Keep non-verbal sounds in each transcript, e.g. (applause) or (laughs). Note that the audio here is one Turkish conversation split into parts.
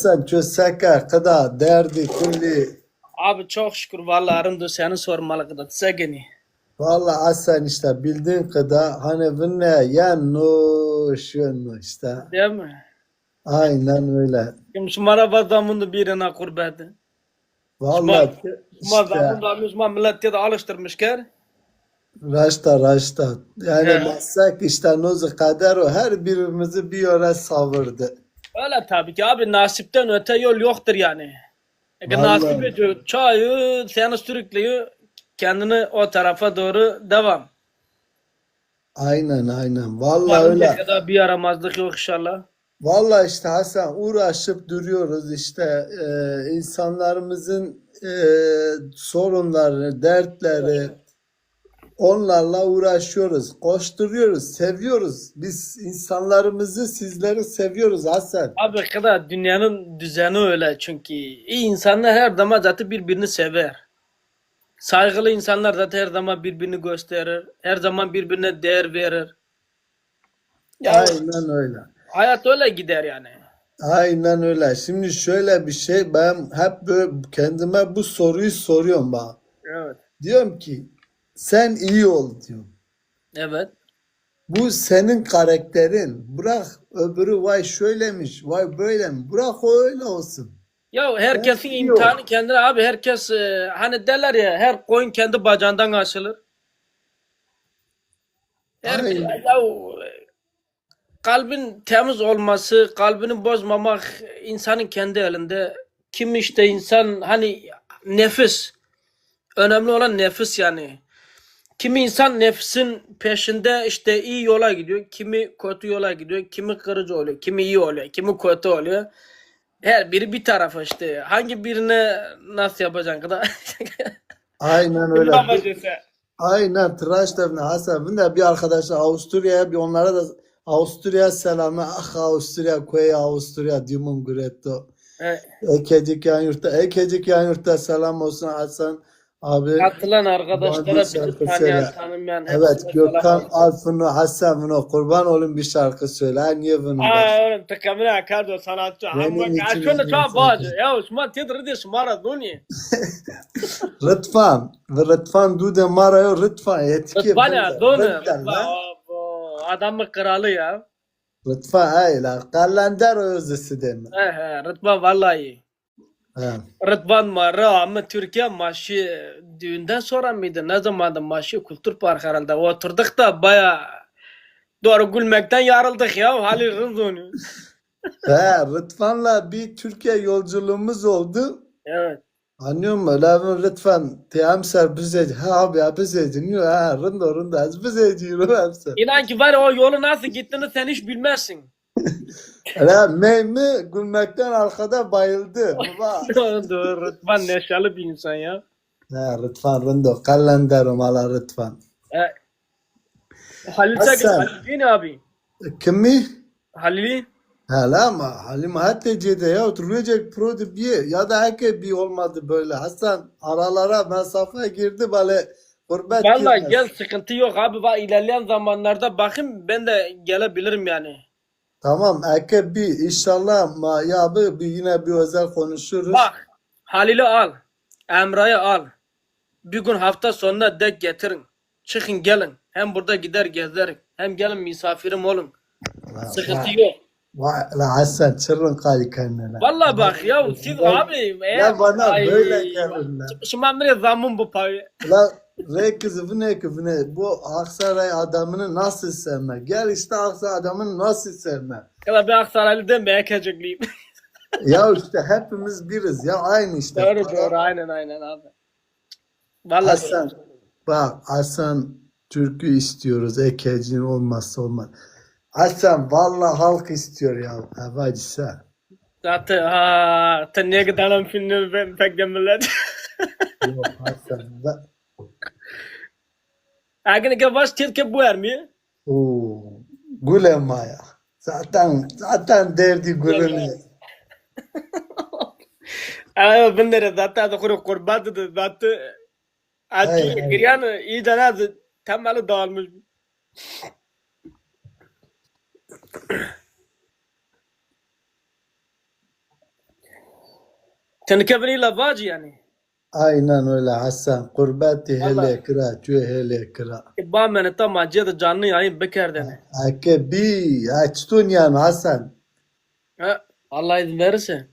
Sen çözseke kadar derdi kulli. Abi çok şükür vallahi arındı seni sormalı kadar segeni. Vallahi Hasan işte bildiğin kadar hani bu ne yan no şunu işte. Değil mi? Aynen öyle. Kim şumara bazamını birine kurbetti. Vallahi Şumar işte zamında Müslüman milleti de alıştırmışlar. raşta raşta. Yani meslek işte nozu kader o her birimizi bir yöre savurdu. Öyle tabii ki abi nasipten öte yol yoktur yani. Eğer Vallahi. nasip ediyor çayı seni sürüklüyor kendini o tarafa doğru devam. Aynen aynen. Vallahi öyle. kadar bir yaramazlık yok inşallah. Vallahi işte Hasan uğraşıp duruyoruz işte e, insanlarımızın e, sorunları, dertleri onlarla uğraşıyoruz, koşturuyoruz, seviyoruz. Biz insanlarımızı, sizleri seviyoruz Hasan. Abi kadar dünyanın düzeni öyle çünkü iyi insanlar her zaman zaten birbirini sever. Saygılı insanlar zaten her zaman birbirini gösterir. Her zaman birbirine değer verir. Ya Aynen öyle. hayat öyle gider yani. Aynen öyle. Şimdi şöyle bir şey ben hep böyle kendime bu soruyu soruyorum bak. Evet. Diyorum ki sen iyi ol diyorum. Evet. Bu senin karakterin. Bırak öbürü vay şöylemiş, vay böyle mi? Bırak o öyle olsun. Ya herkesin iyi imtihanı kendine abi herkes e, hani derler ya her koyun kendi bacağından açılır. Her, ya, kalbin temiz olması, kalbini bozmamak insanın kendi elinde. Kim işte insan hani nefis. Önemli olan nefis yani. Kimi insan nefsin peşinde işte iyi yola gidiyor, kimi kötü yola gidiyor, kimi kırıcı oluyor, kimi iyi oluyor, kimi kötü oluyor. Her biri bir tarafa işte. Hangi birine nasıl yapacaksın kadar? (laughs) Aynen öyle. Aynen tıraş devne Hasan. De bir arkadaşa Avusturya'ya bir onlara da Avusturya selamı. Ah Avusturya koy Avusturya diyorum guretto. Evet. Ekecik yan yurtta. Ekecik yan yurtta selam olsun Hasan abi. Katılan arkadaşlara şarkı tanıyan tanımayan Evet Gökhan. Alfın'ı Hasan bunu kurban olun bir şarkı söyle. Niye bunu? Aa oğlum takamına kardo sanatçı. Benim için üzgün çok bağcı. Ya Osman tedri (laughs) de şımara duni. Rıdvan. Ve Rıdvan dude marayo Rıdvan. Yetki. Rıdvan ya doni. Rıdvan lan. Adamın kralı ya. Rıdvan hayla. Kalender özüsü deme. He he Rıdvan vallahi. Ha. Rıdvan Marra ama Türkiye maçı düğünden sonra mıydı? Ne zamandı maçı? Kültür Park herhalde. Oturduk da baya doğru gülmekten yarıldık ya. Halil Rızoni. (laughs) He, Rıdvan'la bir Türkiye yolculuğumuz oldu. Evet. Anlıyor musun? Lavın Rıdvan temser bize. Ha abi ha bize dinliyor. Ha rında rında bize diyor hepsi. İnan ki var ya, o yolu nasıl gittiğini sen hiç bilmezsin. (laughs) Hele meymi gülmekten arkada bayıldı. (laughs) Doğru. Rıdvan neşeli bir insan ya. Ha Rıdvan rında. Kalenderim ala Rıdvan. E, Halil Hasan. Çakır. Halil mi abi? Kimi? Halil'i Hele ama Halim Hatteci'de ya oturacak pro bir ya da herkes bir olmadı böyle. Hasan aralara mesafe girdi böyle gurbet Vallahi girmez. gel sıkıntı yok abi. Bak ilerleyen zamanlarda bakayım ben de gelebilirim yani. Tamam Eke bir inşallah ma ya abi bir yine bir özel konuşuruz. Bak Halil'i al. Emrah'ı al. Bir gün hafta sonuna dek getirin. Çıkın gelin. Hem burada gider gezerik. Hem gelin misafirim olun. La- Sıkıntı yok. La Hasan çırrın kali kendine. Vallahi bak ya siz abi Ya bana Ay, böyle gelin. Şimdi ben nereye zammın bu payı? La re kızı bu ne ki bu Aksaray adamını nasıl sevme? Gel işte Aksaray adamını nasıl sevme? Ya ben Aksaraylı demeye ekecekliyim. (laughs) ya işte hepimiz biriz ya aynı işte. doğru doğru aynen aynen abi. Vallahi Hasan bak Hasan türkü istiyoruz. Ekecin olmazsa olmaz. Hasan vallahi halk istiyor ya. Havacısa. zaten ha sen niye gidelim filmi pek demirler. Yok Hasan. Ke baş tilke bu er mi? Oo, gülem ya. Zaten zaten derdi gülünü. Ay ben de zaten da kuru kurban da zaten ay. giryan iyi de ne temeli dağılmış. Tenke beni lavacı yani. Aynen öyle Hasan. Kurbeti hele kıra, tüy hele kıra. Ba mene tam acıya da canlı yayın bekerdene. Ake bi açtın yani Hasan. Ha, Allah izin verirse.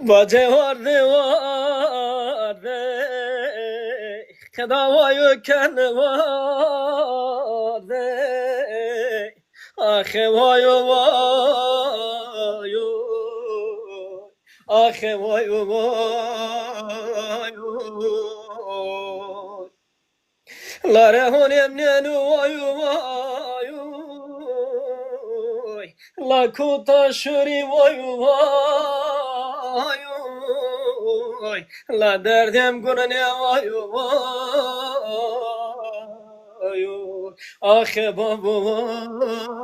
Bace var ne var ne Kada vayo ken var ne Ahe vayo vayo Ahe vayo vayo La rehonem nenu vayo vayo La kuta şuri vayo vayo La derdem gurne vayo vayo Ahe babu vayo Mababi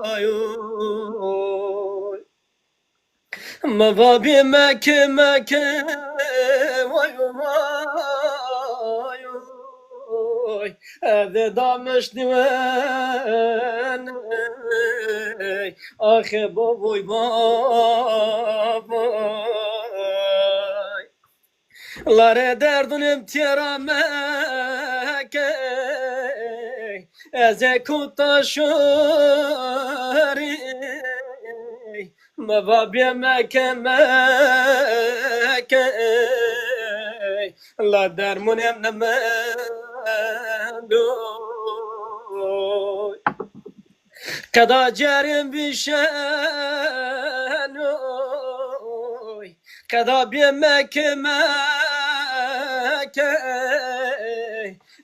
meke meke vay vay vay. Evde damış diven. Ahe baboy babay Lare derdun imtira meke Eze kuta şuri Mababye meke meke. La dermun emne mendo Kada cerim bir şenoy Kada bir meke meke.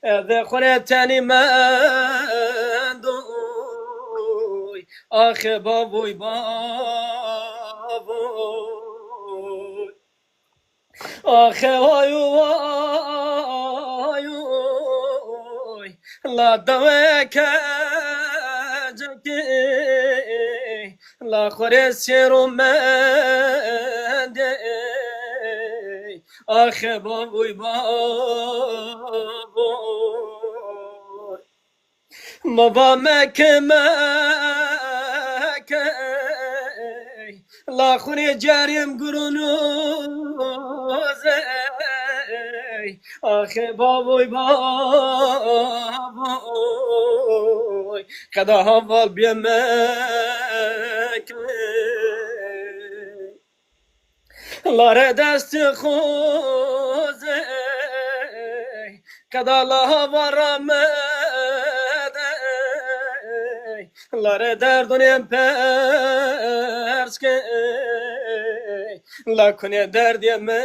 Ede kureteni mendoy Ahe baboy Ahe vay vay vay La daveke ceki La khore serum mende Ahe baboy baboy Baba meke meke Allah hune cerim gurunuz ey Ahe baboy baboy. Kada havval biyemek Lare desti khuz ey Kada la havaramek لاره دردونیم پرس که لکنه درد یمزه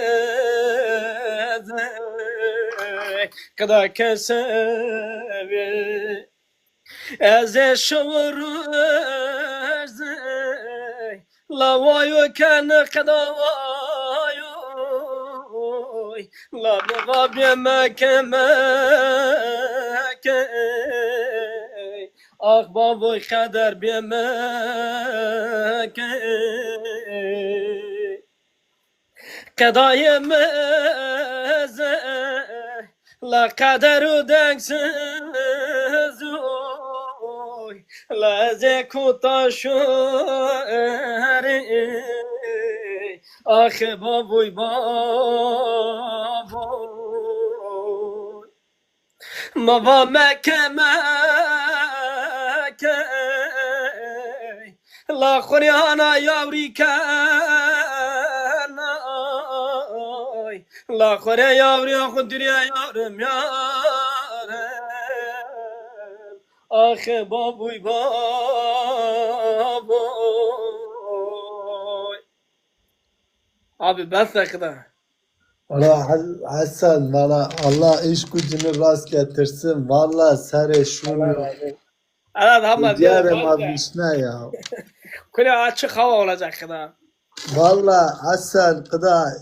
کدا کسه از شورز لا وایو کن قدا وایو لا بغاب يمك مك ahbab-ı kader bimeke Kedayı meze la kaderu denksiz oy la zekuta şueri Ah babuy babuy Baba mekeme. مكة لا خريانا يوري كان لا خريا يوري خدريا يورم يارم اخ بابوي بابوي Abi ben sakıda. Valla Hasan valla Allah iş gücünü rast getirsin. Valla sere şunu. Ama Diyelim abi ne ya. Kule açık hava olacak da. Valla Hasan kıda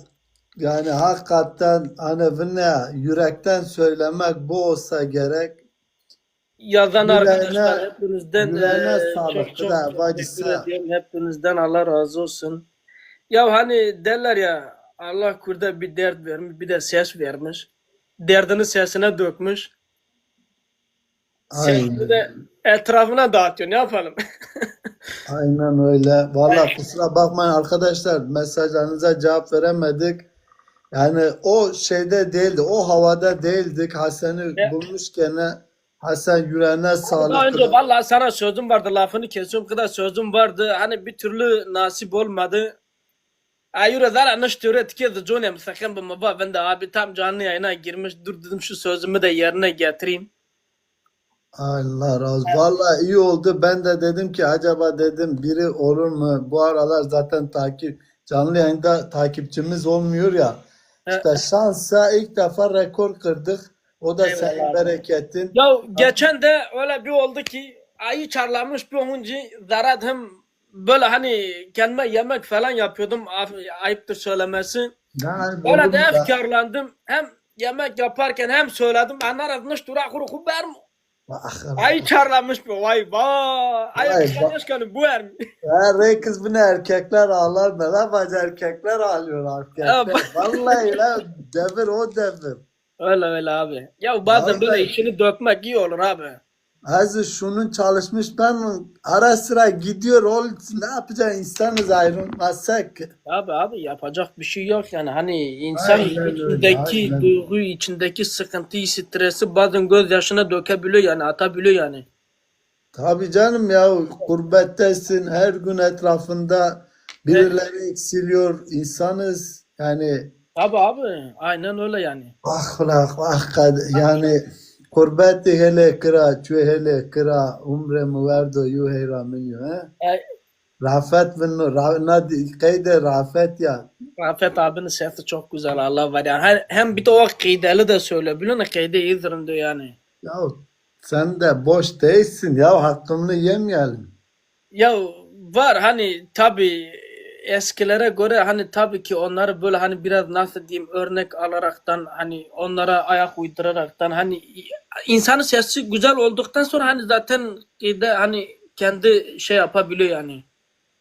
yani hakikaten hani ne yürekten söylemek bu olsa gerek. Yazan Yüreğine- arkadaşlar hepinizden yüreğine eee, sağlık, çok çok kıda, teşekkür bacısı. ediyorum. Hepinizden Allah razı olsun. Ya hani derler ya Allah kurda bir dert vermiş bir de ses vermiş. Derdini sesine dökmüş. Şimdi de etrafına dağıtıyorsun. Ne yapalım? (laughs) Aynen öyle. Vallahi kusura bakmayın arkadaşlar mesajlarınıza cevap veremedik. Yani o şeyde değildi, o havada değildik. Hasan'ı Ne? bulmuşken Hasan yüreğine Daha sağlık. önce vallahi sana sözüm vardı. Lafını kesiyorum. kadar sözüm vardı. Hani bir türlü nasip olmadı. Ayura zara nıştı etki de Johnny sakın bu baba ben de abi tam canlı yayına girmiş. Dur dedim şu sözümü de yerine getireyim. Allah razı olsun. Vallahi iyi oldu. Ben de dedim ki acaba dedim biri olur mu? Bu aralar zaten takip canlı yayında takipçimiz olmuyor ya. İşte şansa ilk defa rekor kırdık. O da senin Eyvallah. bereketin. Ya geçen de öyle bir oldu ki ayı çarlamış bir oyuncu Zarat hem böyle hani kendime yemek falan yapıyordum af- ayıptır söylemesi. Yani Öyle de efkarlandım. Hem yemek yaparken hem söyledim. Anlaradmış dura kuru kuber mi? Ah, Ayı çarlamış bir vay vay. Vay çarlamış kanı bu er mi? (laughs) Her kız bunu erkekler ağlar mı? Lan bacı erkekler ağlıyor erkekler. Vallahi lan devir o devir. Öyle öyle abi. Ya bazen böyle işini dökmek iyi olur abi. Azı şunun çalışmış ben ara sıra gidiyor ol ne yapacaksın insanız ayrılmazsak. Abi abi yapacak bir şey yok yani hani insan Aynen öyle, içindeki aynen. duyguyu, içindeki sıkıntıyı, stresi bazen gözyaşına dökebiliyor yani atabiliyor yani. Tabii canım ya gurbettesin her gün etrafında birileri eksiliyor insanız yani Abi abi aynen öyle yani. ah ah kad yani gurbeti hele kıra çü hele kıra umre mu verdo yu heyra minyo he Rafet ra, nadi kayde Rafet ya Rafet abinin sesi çok güzel Allah var yani. Hem- Hem bir de o kıydeli de söyle biliyor musun? Kıydı iyidir diyor yani. ya sen de boş değilsin ya hakkını yemeyelim. Ya var hani tabi eskilere göre hani tabii ki onları böyle hani biraz nasıl diyeyim örnek alaraktan hani onlara ayak uyduraraktan hani insanın sesi güzel olduktan sonra hani zaten de hani kendi şey yapabiliyor yani.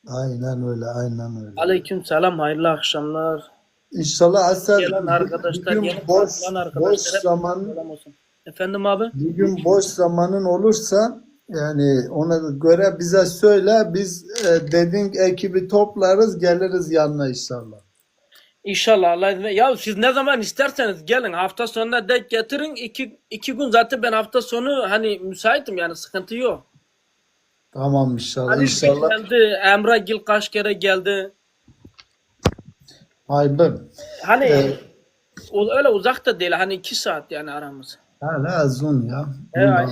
Aynen öyle aynen öyle. Aleyküm selam hayırlı akşamlar. İnşallah Hasan Gelen arkadaşlar, bir gün boş, boş arkadaşlar hep zaman. Efendim abi? bir gün boş zamanın olursa yani ona göre bize söyle biz e, dediğin ekibi toplarız geliriz yanına inşallah. İnşallah Allah izniyle. Ya siz ne zaman isterseniz gelin hafta sonuna denk getirin. iki, iki gün zaten ben hafta sonu hani müsaitim yani sıkıntı yok. Tamam inşallah Ali inşallah. geldi, Emre Gil kaç kere geldi. Haybım. Hani Evet. o- öyle uzak da değil hani iki saat yani aramız. Hala uzun ya. Evet.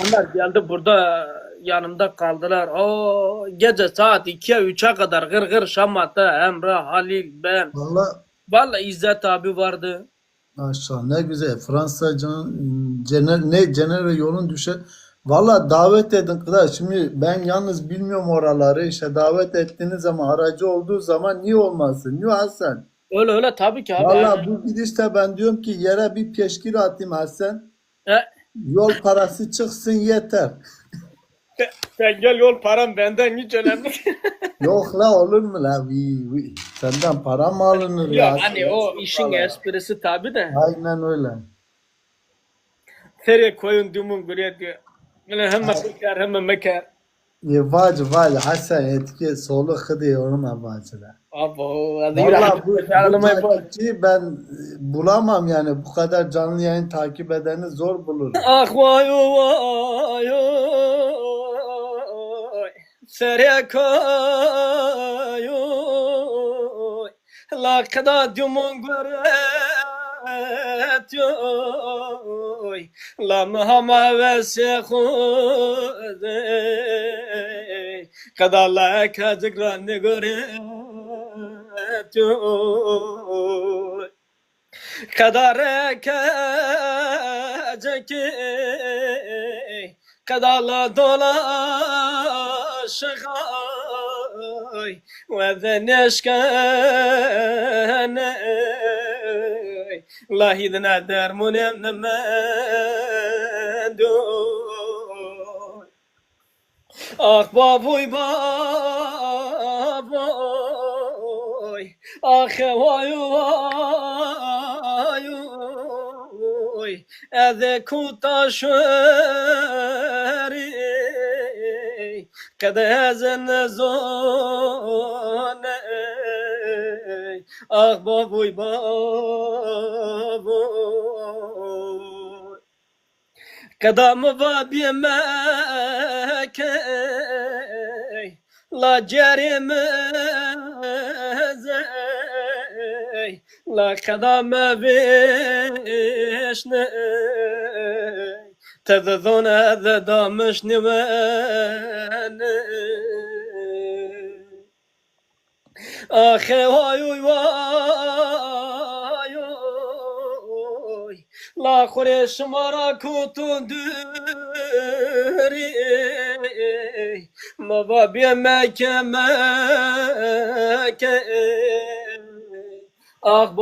Onlar geldi burada yanımda kaldılar. O gece saat 2'ye 3'e kadar gır gır şamata Emre, Halil, ben. Valla Vallahi İzzet abi vardı. maşallah ne güzel. Fransa can, cener, ne Cenevre yolun düşer. Valla davet edin kızlar. Şimdi ben yalnız bilmiyorum oraları. İşte davet ettiğiniz zaman aracı olduğu zaman niye olmasın? Niye Hasan? Öyle öyle tabii ki abi. Valla bu gidişte ben diyorum ki yere bir peşkir atayım Hasan. E, Yol parası çıksın yeter. (laughs) sen gel yol param benden hiç önemli. (laughs) Yok la olur mu la? Vi, vi. Senden para mı alınır ya? Yok hani o işin esprisi tabii de. Aynen öyle. Nereye koyun dumun buraya diyor. Böyle hem mekar hem mekar. Ye vacı vacı Hasan etki solu kıdı yoruma vacı la. Abo, hadi Valla bu, bu ben e, bulamam yani bu kadar canlı yayın takip edeni zor bulurum. Ah vay vay oy. Sere koy oy. La kada dumun guret oy. La mahama ve sekhude. Kada la kazıkran guret oy. kadar ekeceki kadarla dolaşıgay ve de neşkene lahidine dermunem nemendoy Ah baboy baboy Ah vay vay oy از کوتا شوری kad ezen zone. Ah babuy babuy kadam va bimeke la cerim la kadam veşne te de dona de damış nivene ahe vay oy vay oy la kureş mara kutun düri mava bir meke meke ah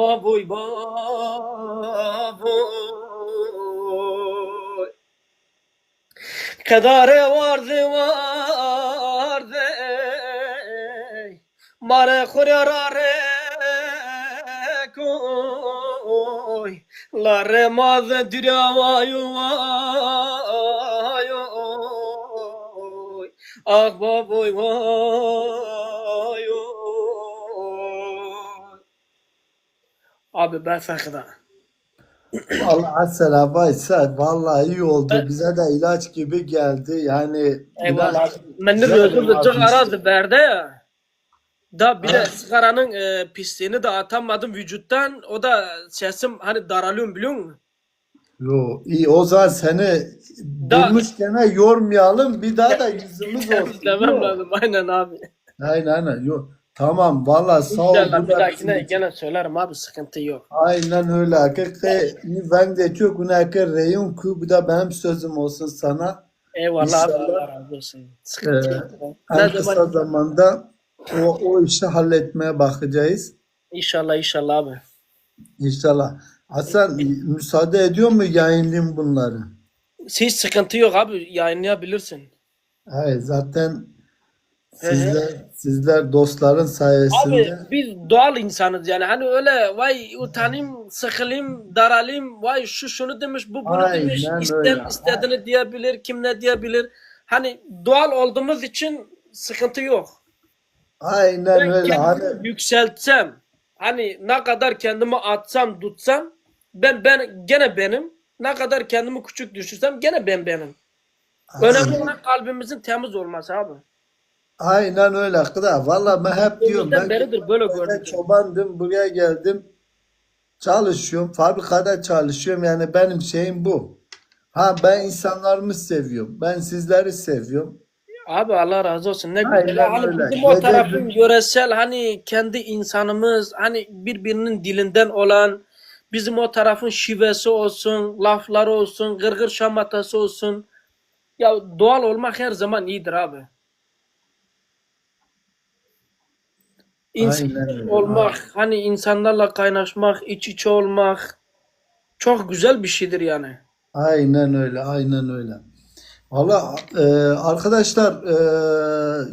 قدر وارد وارد ماره خوری را ره کوی لاره ماز دریا وایو وایو آخ بابوی وایو Abi ben fakıda. Allah Hasan abi sen vallahi iyi oldu. Bize de ilaç gibi geldi. Yani Eyvallah. Ben de Güzel gözüm de abi. çok aradı berde ya. Da bir de Evet. sigaranın e, pisliğini de atamadım vücuttan. O da sesim hani daralıyorum biliyor musun? Yo, iyi o zaman seni Da- bulmuşken yormayalım. Bir daha da yüzümüz (laughs) olsun. Demem lazım aynen abi. Aynen aynen. Yo. Tamam vallahi sağ ol. İnşallah bir dahakine gene söylerim abi sıkıntı yok. Aynen öyle. Hakikaten ben de çok önemli reyun ku bu da benim sözüm olsun sana. Eyvallah abi İnşallah. Allah razı olsun. Sıkıntı Ee, yok. En kısa zaman zamanda o, o işi halletmeye bakacağız. İnşallah inşallah abi. İnşallah. Hasan müsaade ediyor mu yayınlayayım bunları? Hiç sıkıntı yok abi yayınlayabilirsin. Hayır zaten Hı. sizler sizler dostların Abi sayesinde biz doğal insanız yani hani öyle vay utanayım, sıkılayım, daralayım, vay şu şunu demiş, bu bunu Aynen demiş, isten istediğini diyebilir, kim ne diyebilir. Hani doğal olduğumuz için sıkıntı yok. aynen Ben öyle. Hani yükseltsem, hani ne kadar kendimi atsam, tutsam, ben ben gene benim. Ne kadar kendimi küçük düşürsem gene ben benim. Önemli olan kalbimizin temiz olması abi. Aynen öyle. Kıda. Vallahi ben hep diyorum ben beridir böyle çobandım, buraya geldim. Çalışıyorum, fabrikada çalışıyorum. Yani benim şeyim bu. Ha ben insanlarımı seviyorum. Ben sizleri seviyorum. Abi Allah razı olsun. Ne Aynen güzel. Hani öyle. bizim o tarafın yöresel hani kendi insanımız hani birbirinin dilinden olan bizim o tarafın şivesi olsun, lafları olsun, gırgır şamatası olsun. Ya doğal olmak her zaman iyidir abi. İnsan Aynen olmak, hani insanlarla kaynaşmak, iç içe olmak çok güzel bir şeydir yani. Aynen öyle, aynen öyle. Valla e, arkadaşlar e,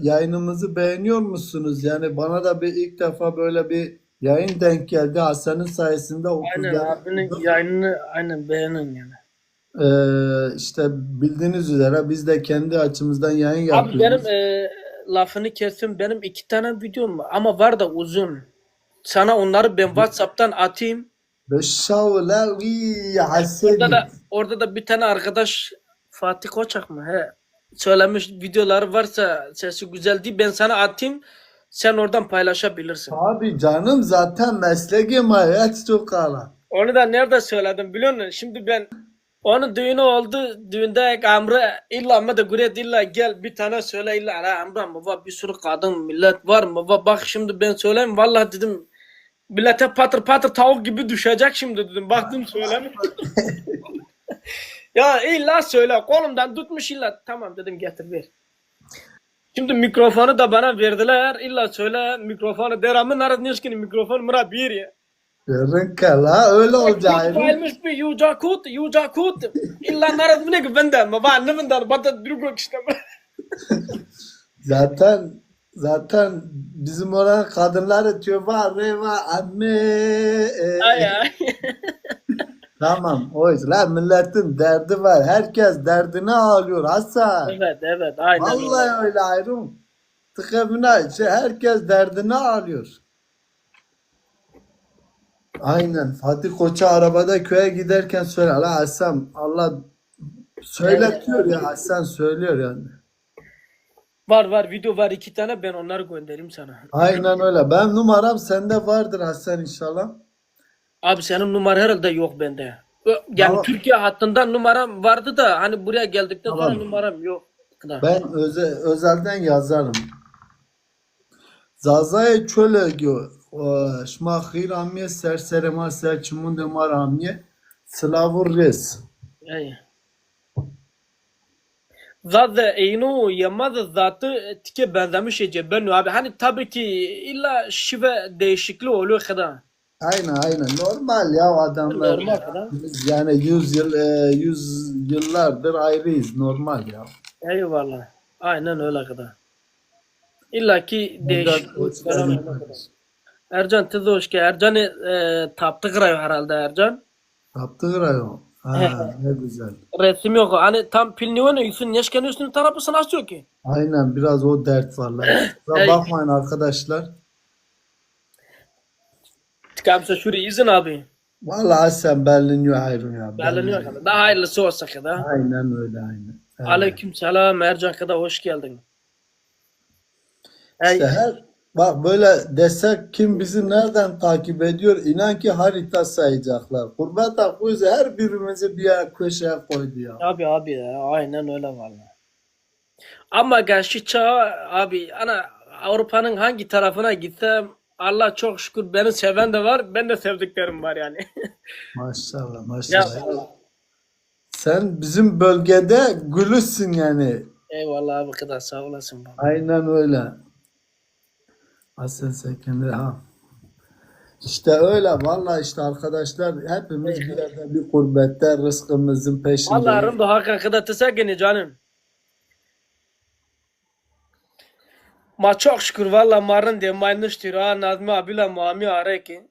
yayınımızı beğeniyor musunuz? Yani bana da bir ilk defa böyle bir yayın denk geldi. Hasan'ın sayesinde Aynen 30'ları abinin yayınını aynen beğenin yani. E, işte bildiğiniz üzere biz de kendi açımızdan yayın Abi yapıyoruz. benim e, lafını kestim. Benim iki tane videom var ama var da uzun. Sana onları ben WhatsApp'tan atayım. Orada da orada da bir tane arkadaş Fatih Koçak mı? He. Söylemiş videoları varsa sesi güzel değil. Ben sana atayım. Sen oradan paylaşabilirsin. Abi canım zaten mesleğim hayat çok. Onu da nerede söyledim biliyor musun? Şimdi ben onun düğünü oldu. Düğünde Amrı illa ama da Guret illa gel bir tane söyle illa ala Amrı mı bir sürü kadın millet var mı bak şimdi ben söyleyeyim vallahi dedim millete patır patır tavuk gibi düşecek şimdi dedim baktım söyleme. (laughs) ya illa söyle kolumdan tutmuş illa tamam dedim getir ver. Şimdi mikrofonu da bana verdiler. İlla söyle mikrofonu. Deramın arasında mikrofon mıra bir ya. Kala öyle olacak. Gelmiş bir yucakut, yucakut. İlla narad ne ki benden mi? Ben ne benden? Bata drugo işte. (laughs) Zaten zaten bizim orada kadınlar ötüyor var re var anne. Ay ay. (laughs) Tamam o. Lan milletin derdi var. Herkes derdini ağlıyor Hasan. Evet evet aynen. Vallahi öyle ayrım. Tıkabına herkes derdini ağlıyor. Aynen. Fatih Koç'a arabada köye giderken söyle. La Hasan Allah söyletiyor ya Hasan söylüyor yani. Var var video var iki tane ben onları göndereyim sana. Aynen öyle. Ben numaram sende vardır Hasan inşallah. Abi senin numara herhalde yok bende. Yani Tamam. Türkiye hattından numaram vardı da hani buraya geldikten sonra Tamam. numaram yok. Ben öze, özelden yazarım. Zazaya çöle diyor. Şma khir amiye serserema serçimun demar amiye slavur res. Zaten eynu yamaz zatı tike benzemiş ece ben abi hani tabii ki illa şive değişikliği oluyor kadar. Aynen aynen normal ya adamlar. Normal. Biz yani yüz yıl e, yüz yıllardır ayrıyız normal ya. Eyvallah. Aynen öyle kadar. İlla ki değişiklik. Ercan tez hoş ki Ercan'ı e, taptı kırıyor herhalde Ercan. Yaptığı rayon. Ha, ne güzel. Resim yok. Hani tam pilni var yüzün yaşken üstünü tarafı nasıl ki? Aynen biraz o dert var lan. Bakmayın arkadaşlar. Tıkamsa şurayı izin abi. Vallahi sen Berlin ayrı ya. Berlin kadar. Daha hayırlısı olsa kadar. Aynen öyle aynen. Evet. Aleyküm selam Ercan kadar hoş geldin. İşte her bak böyle desek kim bizi nereden takip ediyor inan ki harita sayacaklar. Bu yüzden her birimizi bir yer köşeye koydu ya. abi abi ya aynen öyle valla. Ama gerçi çağ abi ana Avrupa'nın hangi tarafına gitsem Allah çok şükür beni seven de var ben de sevdiklerim var yani. (laughs) Maşallah ya maşallah. Sen bizim bölgede gülüsün yani. eyvallah abi kadar sağ olasın. baba. Aynen öyle. Asıl sekende ha. İşte öyle vallahi işte arkadaşlar hepimiz bir yerde bir gurbette rızkımızın peşindeyiz. Allah rımdı hakikaten tesegini canım. Ma çok şükür valla marın de maynıştır ha Nazmi abiyle Muhammed araki.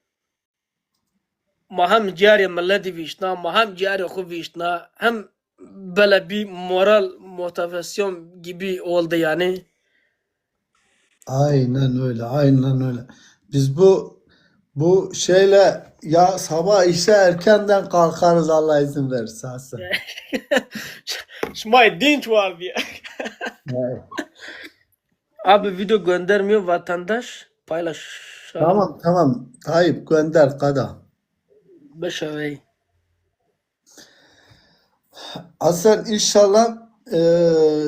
Ma hem cari milleti vişna, ma hem cari khu vişna, hem böyle bir moral motivasyon gibi oldu yani. Aynen öyle, aynen öyle. Biz bu bu şeyle ya sabah işe erkenden kalkarız Allah izin verirse Hasan. (laughs) Şmay dinç var abi. Evet. Abi video göndermiyor vatandaş. Paylaş. Tamam tamam. Tayyip gönder kada. Beşavey. Hasan inşallah eee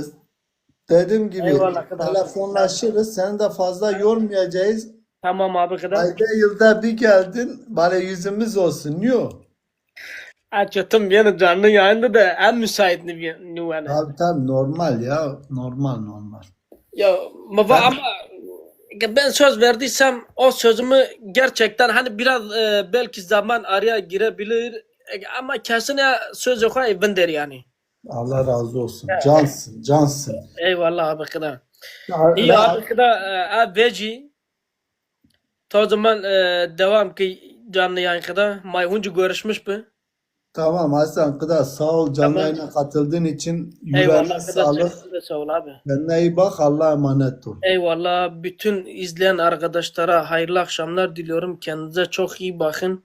dediğim gibi Eyvallah, kadar. telefonlaşırız. Seni de fazla yormayacağız. Tamam abi kadar. Ayda yılda bir geldin. Bari yüzümüz olsun. Yok. Açtım yine canlı yayında da en müsait bir nüvene. Tabii tabii normal ya. Normal normal. Ya baba ama ben söz verdiysem o sözümü gerçekten hani biraz e, belki zaman araya girebilir E, ama kesin ya söz yok ben der yani. Allah razı olsun. Cansın, cansın. Eyvallah abi. Ya- İyi abi kadar e, veci. O zaman e, devam ki canlı yayın kadar. Mayhuncu görüşmüş mü? Tamam Hasan Kıda sağ ol canlı Tamam. yayına katıldığın için yüreğine sağlık. Sağ ol abi. Kendine iyi bak Allah'a emanet ol. Eyvallah. Bütün izleyen arkadaşlara hayırlı akşamlar diliyorum. Kendinize çok iyi bakın.